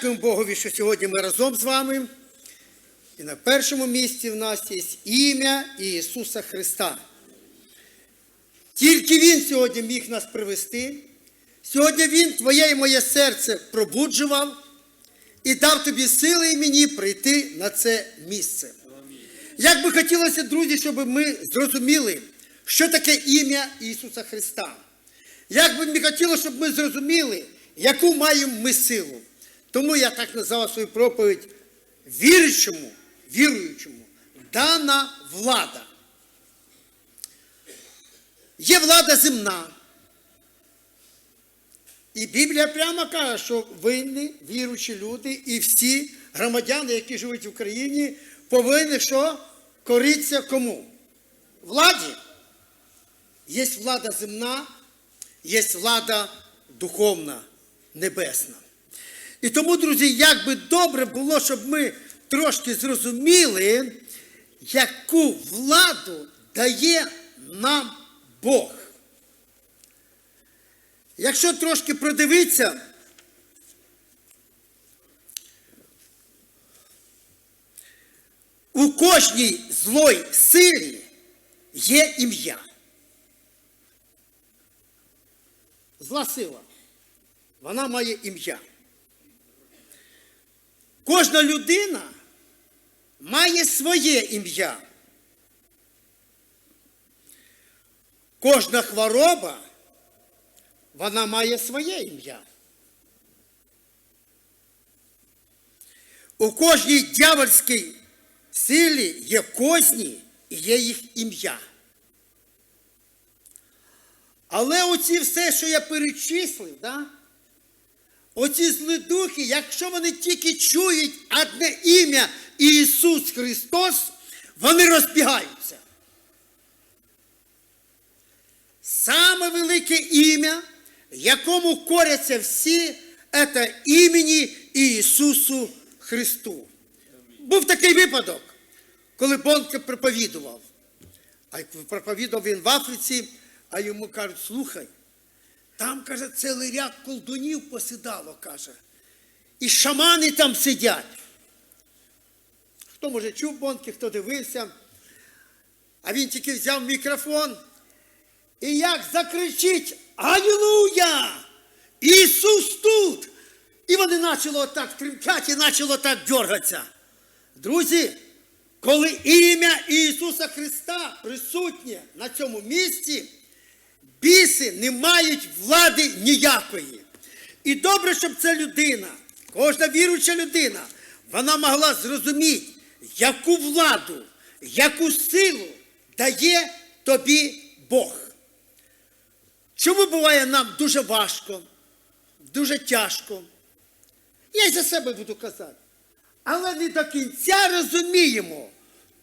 Дякуємо Богові, що сьогодні ми разом з вами. І на першому місці в нас є ім'я Ісуса Христа. Тільки Він сьогодні міг нас привести. Сьогодні Він твоє і моє серце пробуджував і дав тобі сили і мені прийти на це місце. Як би хотілося, друзі, щоб ми зрозуміли, що таке ім'я Ісуса Христа. Як би мені хотілося, щоб ми зрозуміли, яку маємо ми силу. Тому я так назвав свою проповідь віруючому, віруючому, дана влада. Є влада земна. І Біблія прямо каже, що винні віруючі люди і всі громадяни, які живуть в Україні, повинні що? Коритися кому? Владі. Є влада земна, є влада духовна, небесна. І тому, друзі, як би добре було, щоб ми трошки зрозуміли, яку владу дає нам Бог. Якщо трошки продивитися, у кожній злой силі є ім'я. Зла сила. Вона має ім'я. Кожна людина має своє ім'я. Кожна хвороба, вона має своє ім'я. У кожній дьявольській силі є козні і є їх ім'я. Але оці все, що я перечислив, да? Оці злі духи, якщо вони тільки чують одне ім'я Ісус Христос, вони розбігаються. Саме велике ім'я, якому коряться всі, це імені Ісусу Христу. Був такий випадок, коли Бонке проповідував. А проповідував він в Африці, а йому кажуть, слухай, там, каже, цілий ряд колдунів посідало, каже. І шамани там сидять. Хто може чув Бонки, хто дивився, а він тільки взяв мікрофон і як закричить Алілуя! Ісус тут! І вони почали отак тремтяти і почало так дергатися. Друзі, коли ім'я Ісуса Христа присутнє на цьому місці, біси не мають влади ніякої. І добре, щоб ця людина, кожна віруюча людина, вона могла зрозуміти, яку владу, яку силу дає тобі Бог. Чому буває нам дуже важко, дуже тяжко? Я й за себе буду казати. Але не до кінця розуміємо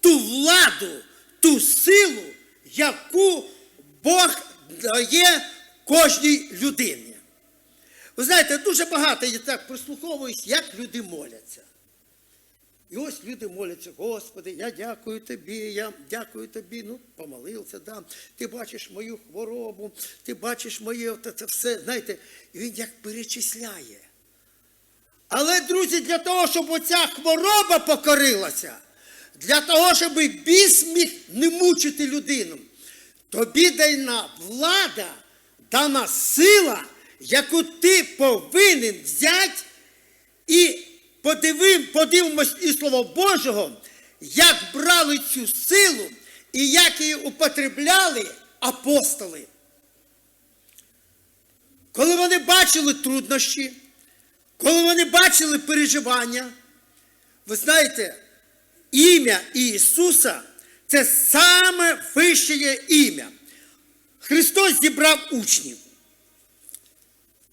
ту владу, ту силу, яку Бог дає кожній людині. Ви знаєте, дуже багато я так прислуховуюсь, як люди моляться. І ось люди моляться, Господи, я дякую тобі, я дякую тобі. Ну, помолився, да. Ти бачиш мою хворобу, ти бачиш моє це все. Знаєте, і він як перечисляє. Але, друзі, для того, щоб оця хвороба покорилася, для того, щоб біс міг не мучити людину, тобі дана влада, дана сила, яку ти повинен взяти і подивим, подивимось і Слово Божого, як брали цю силу і як її употребляли апостоли. Коли вони бачили труднощі, коли вони бачили переживання, ви знаєте, ім'я Ісуса це саме вище ім'я. Христос зібрав учнів,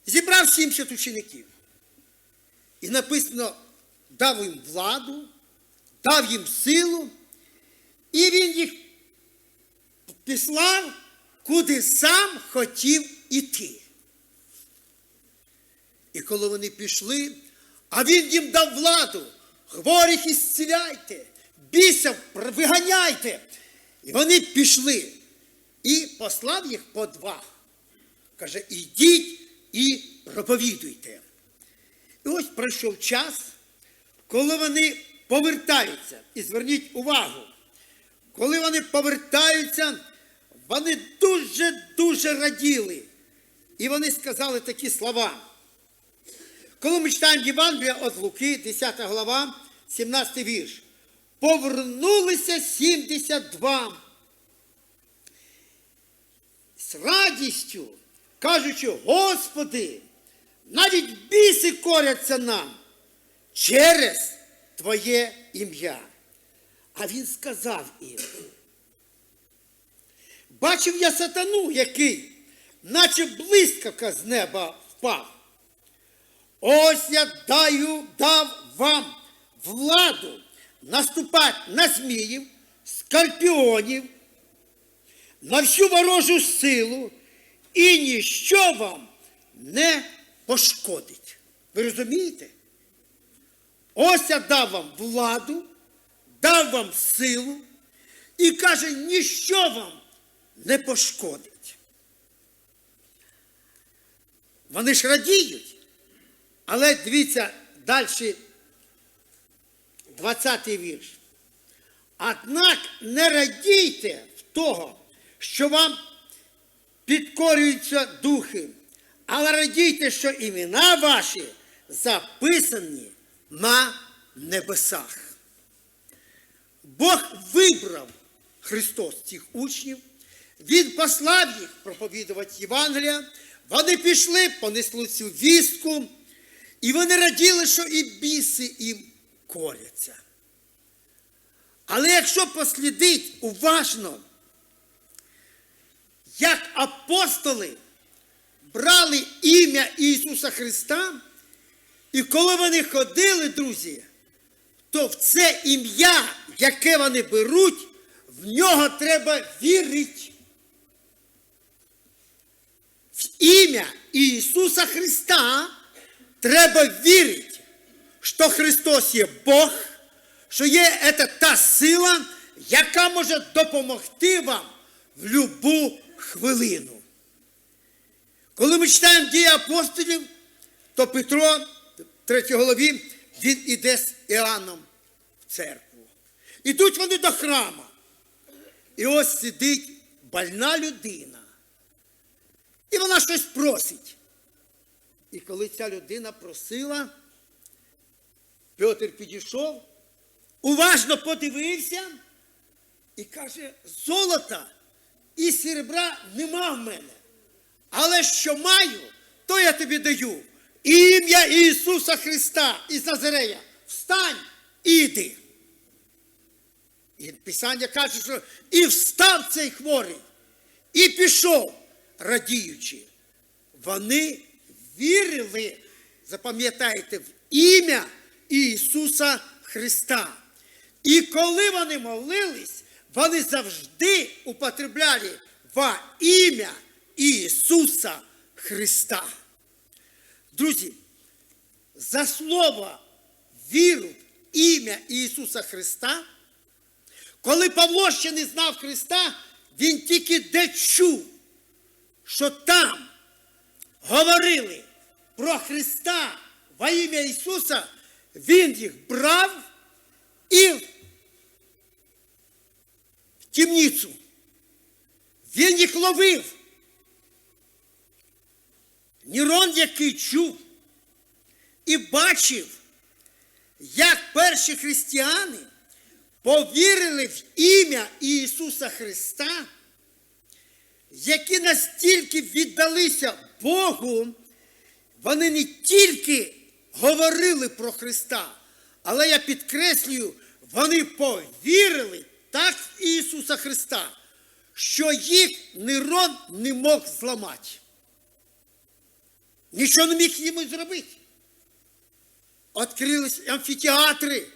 зібрав 70 учеників. І написано, дав їм владу, дав їм силу, і він їх післав, куди сам хотів іти. І коли вони пішли, а він їм дав владу, хворих ісціляйте, бісів виганяйте. І вони пішли і послав їх по два. Каже, ідіть і проповідуйте. І ось пройшов час, коли вони повертаються. І зверніть увагу, коли вони повертаються, вони дуже-дуже раділи. І вони сказали такі слова. Коли ми читаємо Євангелія від Луки, 10 глава, 17 вірш. Повернулися 72 з радістю, кажучи, Господи, навіть біси коряться нам через Твоє ім'я. А він сказав їм, бачив я сатану, який, наче блискавка з неба впав. Ось я даю, дав вам владу наступати на зміїв, скорпіонів, на всю ворожу силу, і ніщо вам не пошкодить. Ви розумієте? Ось я дав вам владу, дав вам силу і каже, ніщо вам не пошкодить. Вони ж радіють. Але дивіться далі 20 вірш. Однак не радійте в того, що вам підкорюються духи, але радійте, що імена ваші записані на небесах. Бог вибрав Христос цих учнів, Він послав їх проповідувати Євангелія, вони пішли, понесли цю вістку, і вони раділи, що і біси їм коряться. Але якщо послідить уважно, як апостоли брали ім'я Ісуса Христа, і коли вони ходили, друзі, то в це ім'я, яке вони беруть, в нього треба вірити. В ім'я Ісуса Христа треба вірити, що Христос є Бог, що є це та сила, яка може допомогти вам в любу хвилину. Коли ми читаємо дії апостолів, то Петро, в третій голові, він іде з Іоанном в церкву. Ідуть вони до храма. І ось сидить больна людина. І вона щось просить. І коли ця людина просила, Петр підійшов, уважно подивився і каже: золота і серебра нема в мене. Але що маю, то я тобі даю. Ім'я Ісуса Христа із Назарея. Встань і йди. І Писання каже, що і встав цей хворий, і пішов, радіючи. Вони вірили, запам'ятайте, в ім'я Ісуса Христа. І коли вони молились, вони завжди употребляли во ім'я Ісуса Христа. Друзі, за слово віру в ім'я Ісуса Христа, коли Павло ще не знав Христа, він тільки де чув, що там говорили про Христа во ім'я Ісуса, він їх брав і в темницю. Він їх ловив. Нірон, який чув і бачив, як перші християни повірили в ім'я Ісуса Христа, які настільки віддалися Богу, вони не тільки говорили про Христа, але я підкреслюю, вони повірили так в Ісуса Христа, що їх Нерон не мог зламати. Нічого не міг йому зробити. Открились амфітеатри,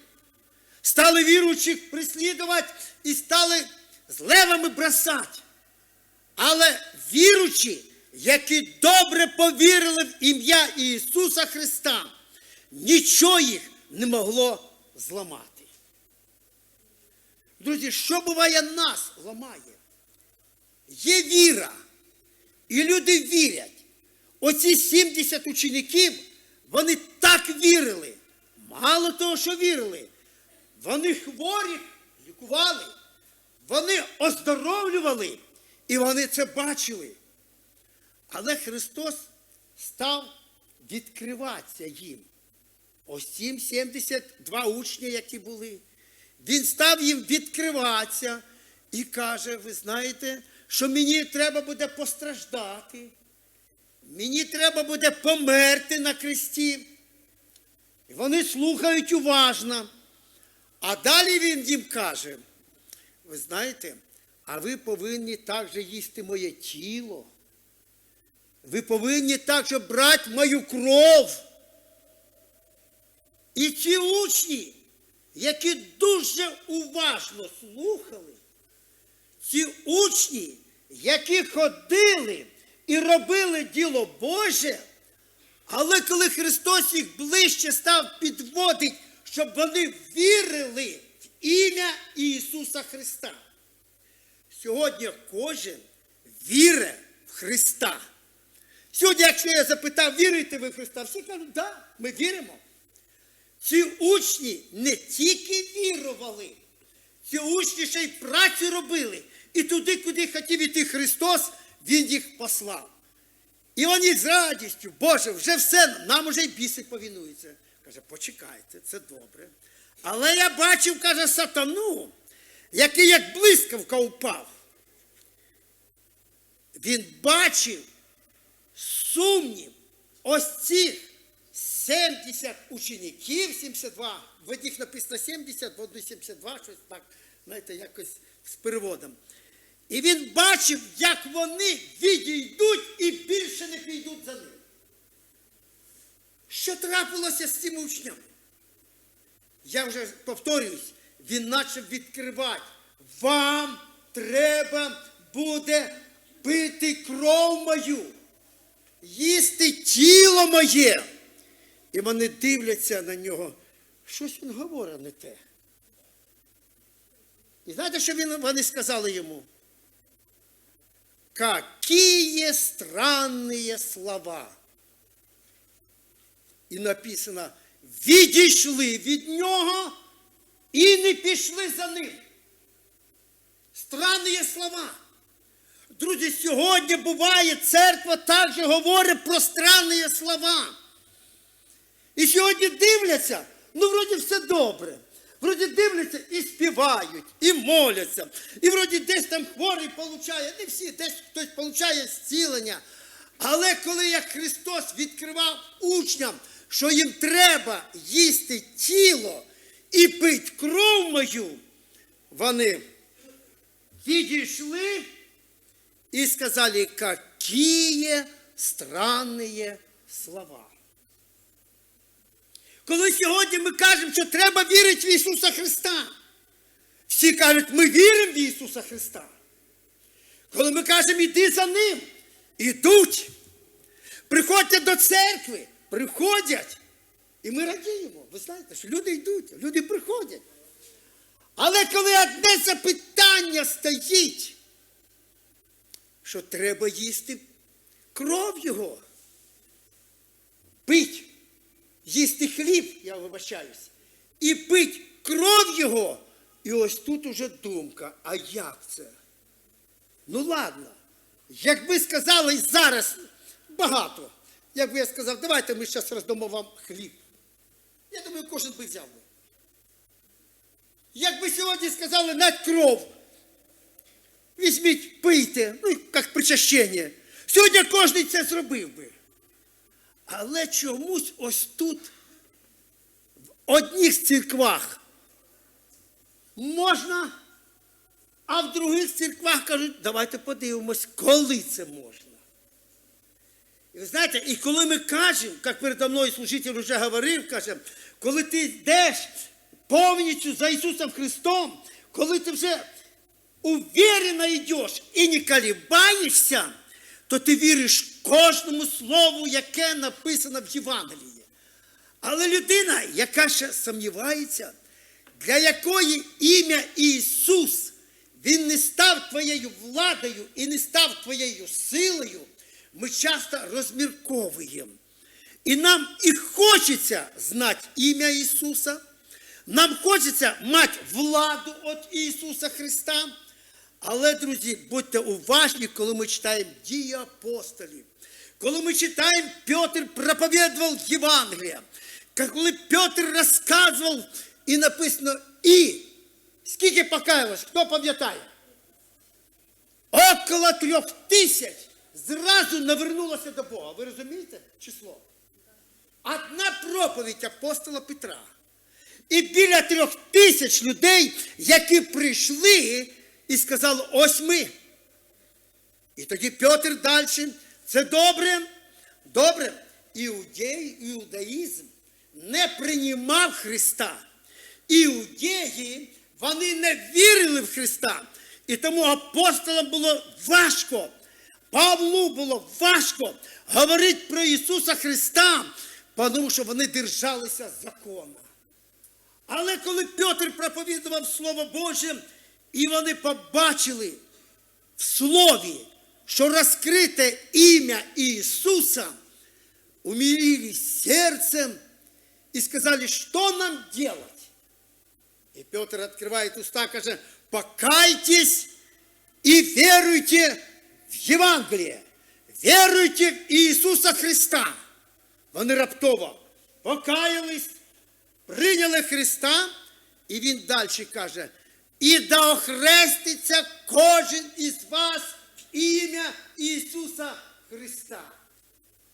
стали віруючих прислідувати і стали з левами бросати. Але віручі, які добре повірили в ім'я Ісуса Христа, нічого їх не могло зламати. Друзі, що буває нас ламає? Є віра, і люди вірять. Оці 70 учеників, вони так вірили. мало того, що вірили, вони хворих лікували, вони оздоровлювали, і вони це бачили. Але Христос став відкриватися їм. Ось цим 72 учні, які були. Він став їм відкриватися і каже: ви знаєте, що мені треба буде постраждати, мені треба буде померти на кресті. І вони слухають уважно. А далі він їм каже: ви знаєте, а ви повинні також їсти моє тіло. Ви повинні також брати мою кров. І ці учні, які дуже уважно слухали, ці учні, які ходили і робили діло Боже, але коли Христос їх ближче став підводить, щоб вони вірили в ім'я Ісуса Христа. Сьогодні кожен вірить в Христа. Сьогодні, якщо я запитав, вірите ви в Христа, всі кажуть, так, да, ми віримо. Ці учні не тільки вірували, ці учні ще й працю робили. І туди, куди хотів іти Христос, Він їх послав. І вони з радістю, Боже, вже все, нам уже й біси повінуються. Каже, почекайте, це добре. Але я бачив, каже, сатану, який як блискавка упав. Він бачив сумнів ось цих 70 учеників, 72, в одних написано 70, в одних 72, щось так, знаєте, якось з переводом. І він бачив, як вони відійдуть і більше не підуть за ним. Що трапилося з цими учнями? Я вже повторююсь, він почав відкривати. Вам треба буде пити кров мою, їсти тіло моє. І вони дивляться на нього. Щось він говорить не те. І знаєте, що він, вони сказали йому? Какие странные слова. І написано, відійшли від нього і не пішли за ним. Странні слова. Друзі, сьогодні буває, церква також говорить про странні слова. І сьогодні дивляться, ну вроді все добре. Вроді дивляться і співають, і моляться. І вроді десь там хворий получає, не всі, десь хтось получає зцілення. Але коли як Христос відкривав учням, що їм треба їсти тіло і пити кров мою, вони відійшли і сказали, какие странные слова. Коли сьогодні ми кажемо, що треба вірити в Ісуса Христа, всі кажуть, ми віримо в Ісуса Христа. Коли ми кажемо, іди за Ним, ідуть, приходьте до церкви, приходять. І ми радіємо. Ви знаєте, що люди йдуть, люди приходять. Але коли одне запитання стоїть, що треба їсти кров його, пить їсти хліб, я вибачаюсь, і пить кров його. І ось тут уже думка, а як це? Ну ладно, якби сказали зараз багато, якби я сказав, давайте ми зараз роздамо вам хліб. Я думаю, кожен би взяв би. Якби сьогодні сказали на кров, візьміть, пийте, ну, як причащення. Сьогодні кожен це зробив би. Але чомусь ось тут, в одних церквах, можна, а в других церквах кажуть, давайте подивимось, коли це можна. І ви знаєте, і коли ми кажемо, як передо мною служитель вже говорив, каже, коли ти йдеш повністю за Ісусом Христом, коли ти вже уверенно йдеш і не колебаєшся, то ти віриш кожному слову, яке написано в Євангелії. Але людина, яка ще сумнівається, для якої ім'я Ісус, Він не став твоєю владою і не став твоєю силою, ми часто розмірковуємо. І нам і хочеться знати ім'я Ісуса. Нам хочеться мати владу від Ісуса Христа. Але, друзі, будьте уважні, коли ми читаємо дії апостолів. Коли ми читаємо, Петр проповідував Євангелія. Коли Петр розказував, і написано і. Скільки покаялось, хто пам'ятає? Около трьох тисяч зразу навернулося до Бога. Ви розумієте число? Одна проповідь апостола Петра. І біля трьох тисяч людей, які прийшли і сказали, ось ми. І тоді Петр далі. Це добре, добре. Іудей, іудаїзм не приймав Христа. Іудеї, вони не вірили в Христа. І тому апостолам було важко. Павлу було важко говорити про Ісуса Христа, тому що вони держалися закона. Але коли Петр проповідував Слово Боже, і вони побачили в Слові, що розкрите ім'я Ісуса, умилились серцем и сказали, что нам делать? И Петр открывает уста, каже, покайтесь и веруйте в Євангеліє, веруйте в Ісуса Христа. Вони раптово покаялись, прийняли Христа, і він далі каже, і да охреститься кожен із вас ім'я Ісуса Христа.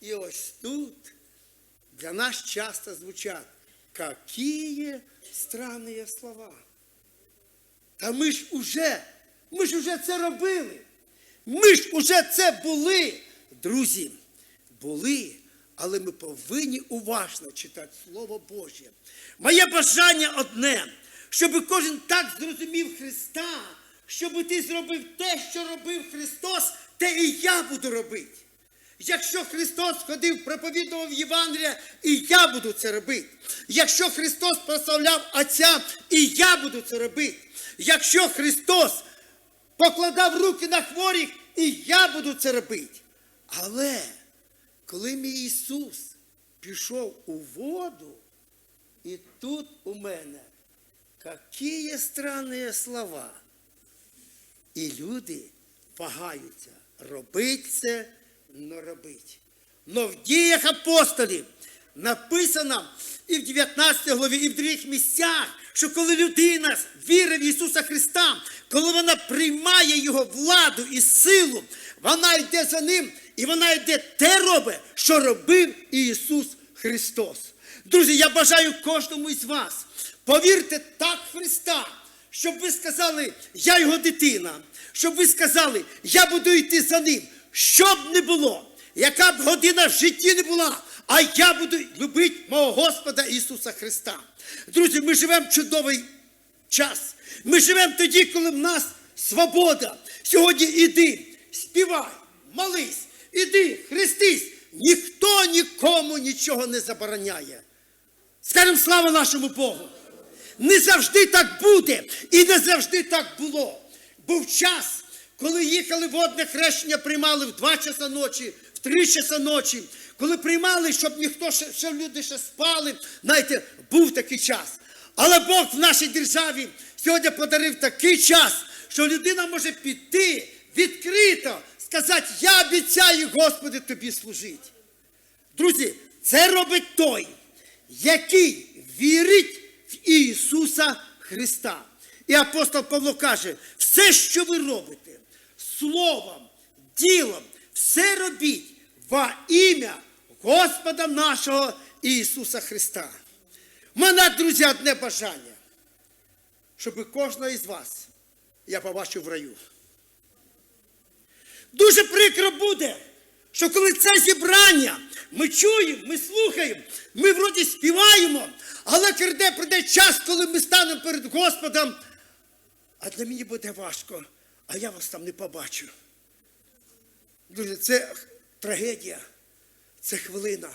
І ось тут для нас часто звучат, какие странные слова. Та ми ж уже, ми ж уже це робили. Ми ж уже це були. Друзі, були, але ми повинні уважно читати Слово Боже. Моє бажання одне, щоб кожен так зрозумів Христа, щоб ти зробив те, що робив Христос, те і я буду робити. Якщо Христос ходив, проповідував Євангелія, і я буду це робити. Якщо Христос прославляв Отця, і я буду це робити. Якщо Христос покладав руки на хворих, і я буду це робити. Але коли мій Ісус пішов у воду, і тут у мене які странні слова. І люди вагаються, робить це, не робить. Но в діях апостолів написано і в 19 главі, і в других місцях, що коли людина вірить в Ісуса Христа, коли вона приймає Його владу і силу, вона йде за ним, і вона йде те робить, що робив Ісус Христос. Друзі, я бажаю кожному із вас. Повірте так Христа, щоб ви сказали, я його дитина, щоб ви сказали, я буду йти за ним. Що б не було, яка б година в житті не була, а я буду любити мого Господа Ісуса Христа. Друзі, ми живемо чудовий час. Ми живемо тоді, коли в нас свобода. Сьогодні іди, співай, молись, іди, хрестись. Ніхто нікому нічого не забороняє. Скажемо слава нашому Богу. Не завжди так буде і не завжди так було. Був час, коли їхали водне хрещення, приймали в 2 часа ночі, в 3 часа ночі, коли приймали, щоб ніхто ще, ще люди ще спали. Знаєте, був такий час. Але Бог в нашій державі сьогодні подарив такий час, що людина може піти відкрито, сказати, я обіцяю, Господи, тобі служити. Друзі, це робить той, який вірить Ісуса Христа. І апостол Павло каже, все, що ви робите, словом, ділом, все робіть во ім'я Господа нашого Ісуса Христа. У мене, друзі, одне бажання, щоб кожного із вас я побачив в раю. Дуже прикро буде, що коли це зібрання, ми чуємо, ми слухаємо, ми вроді співаємо, але прийде, прийде час, коли ми станемо перед Господом, а для мені буде важко, а я вас там не побачу. Друзі, це трагедія, це хвилина.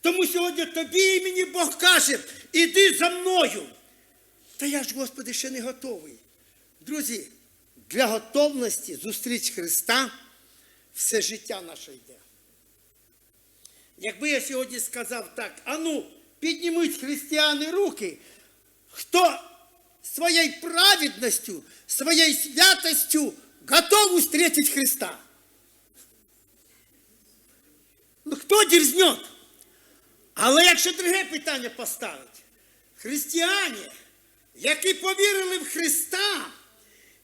Тому сьогодні тобі і мені Бог каже, іди за мною. Та я ж, Господи, ще не готовий. Друзі, для готовності зустріч Христа все життя наше йде. якби я сьогодні сказав так, а ну, піднімуть християни руки, хто своєю праведністю, своєю святостю готов встретить Христа. Ну хто дерзнет? Але якщо друге питання поставити, християни, які повірили в Христа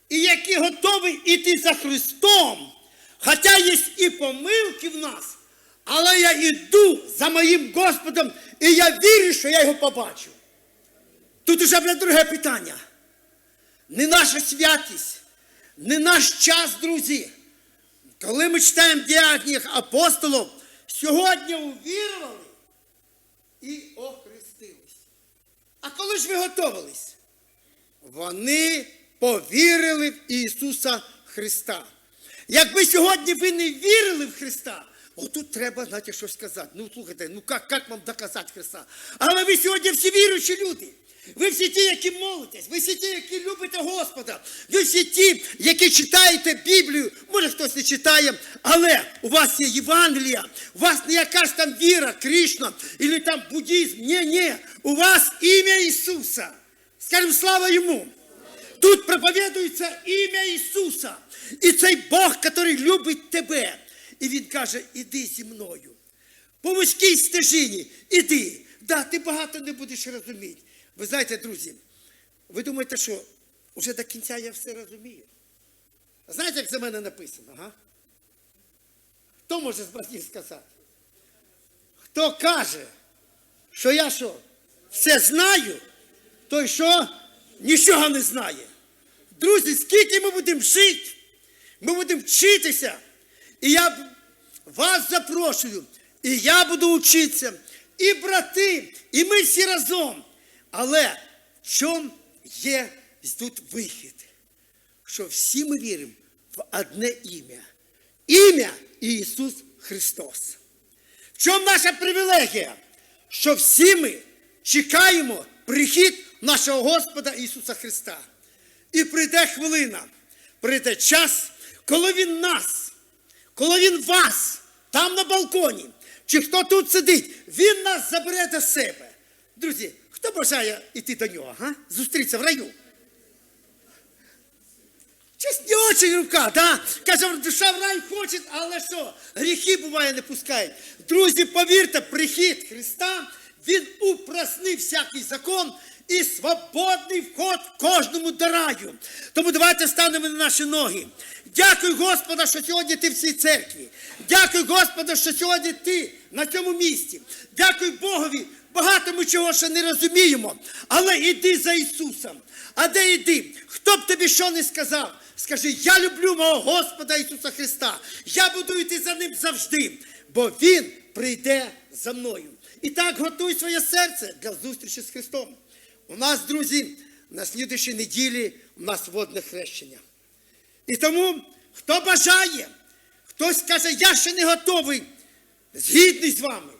і які готові йти за Христом, хоча є і помилки в нас, але я йду за моїм Господом, і я вірю, що я його побачу. Тут уже буде друге питання. Не наша святість, не наш час, друзі. Коли ми читаємо діяння апостолів, сьогодні увірували і охрестились. А коли ж ви готовились? Вони повірили в Ісуса Христа. Якби сьогодні ви не вірили в Христа, отут треба, знаєте, щось сказати. Ну, слухайте, ну як, як вам доказати Христа? Але ви сьогодні всі віруючі люди. Ви всі ті, які молитесь, ви всі ті, які любите Господа, ви всі ті, які читаєте Біблію, може хтось не читає, але у вас є Євангелія, у вас не якась там віра, Кришна, або там буддизм. Ні, ні, у вас ім'я Ісуса. Скажемо слава Йому. Тут проповідується ім'я Ісуса. І цей Бог, який любить тебе. І Він каже, іди зі мною. По вузькій стежині, іди. Да, ти багато не будеш розуміти. Ви знаєте, друзі, ви думаєте, що вже до кінця я все розумію? Знаєте, як за мене написано? Ага? Хто може з братів сказати? Хто каже, що я що, все знаю, той що нічого не знає. Друзі, скільки ми будемо жити, ми будемо вчитися. І я вас запрошую, і я буду вчитися, і брати, і ми всі разом. Але в чому є тут вихід? Що всі ми віримо в одне ім'я. Ім'я Ісус Христос. В чому наша привілегія? Що всі ми чекаємо прихід нашого Господа Ісуса Христа. І прийде хвилина, прийде час, коли Він нас, коли Він вас, там на балконі, чи хто тут сидить, Він нас забере до себе. Друзі, хто бажає йти до нього, га? зустрітися в раю? Щось не очень рука, да? Каже, душа в рай хоче, але що? Гріхи буває не пускають. Друзі, повірте, прихід Христа, Він упроснив всякий закон і свободний вход кожному до раю. Тому давайте станемо на наші ноги. Дякую Господа, що сьогодні ти в цій церкві. Дякую Господа, що сьогодні ти на цьому місці. Дякую Богові. Багато ми чого ще не розуміємо. Але іди за Ісусом. А де йди? Хто б тобі що не сказав? Скажи, я люблю мого Господа Ісуса Христа. Я буду йти за Ним завжди, бо Він прийде за мною. І так готуй своє серце для зустрічі з Христом. У нас, друзі, на слідчій неділі у нас водне хрещення. І тому, хто бажає, хтось каже, я ще не готовий, згідний з вами.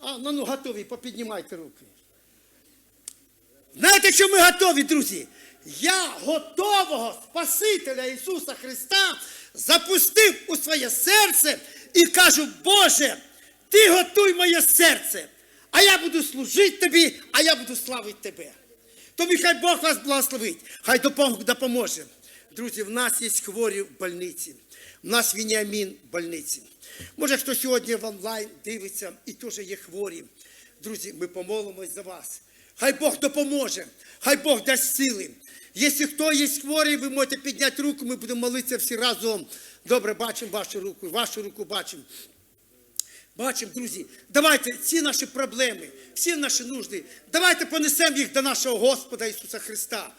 А, ну ну готові, попіднімайте руки. Знаєте, що ми готові, друзі? Я готового Спасителя Ісуса Христа запустив у своє серце і кажу, Боже, Ти готуй моє серце, а я буду служити тобі, а я буду славити тебе. Тобі хай Бог вас благословить, хай допом- допоможе. Друзі, в нас є хворі в больниці. У нас Вініамін в больниці. Може, хто сьогодні в онлайн дивиться і теж є хворі. Друзі, ми помолимось за вас. Хай Бог допоможе, хай Бог дасть сили. Якщо хто є хворий, ви можете підняти руку, ми будемо молитися всі разом. Добре, бачимо вашу руку, вашу руку бачимо. Бачимо, друзі, давайте ці наші проблеми, всі наші нужди, давайте понесемо їх до нашого Господа Ісуса Христа.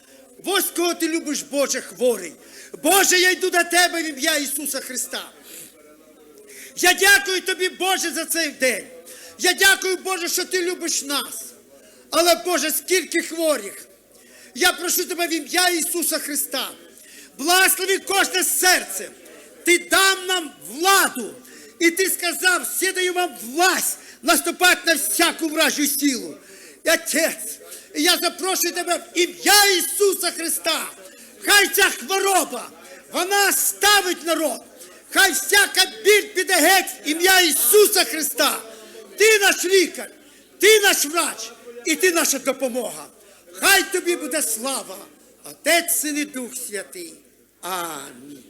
Ось кого ти любиш, Боже, хворий. Боже, я йду до тебе в ім'я Ісуса Христа. Я дякую тобі, Боже, за цей день. Я дякую, Боже, що ти любиш нас. Але, Боже, скільки хворих. Я прошу тебе в ім'я Ісуса Христа. Благослови кожне серце. Ти дам нам владу. І ти сказав, всі даю вам власть наступати на всяку вражу силу. І Отець, і я запрошую тебе в ім'я Ісуса Христа. Хай ця хвороба, вона ставить народ. Хай всяка біль піде геть в ім'я Ісуса Христа. Ти наш лікар, ти наш врач і ти наша допомога. Хай тобі буде слава, Отець Син і Дух Святий. Амінь.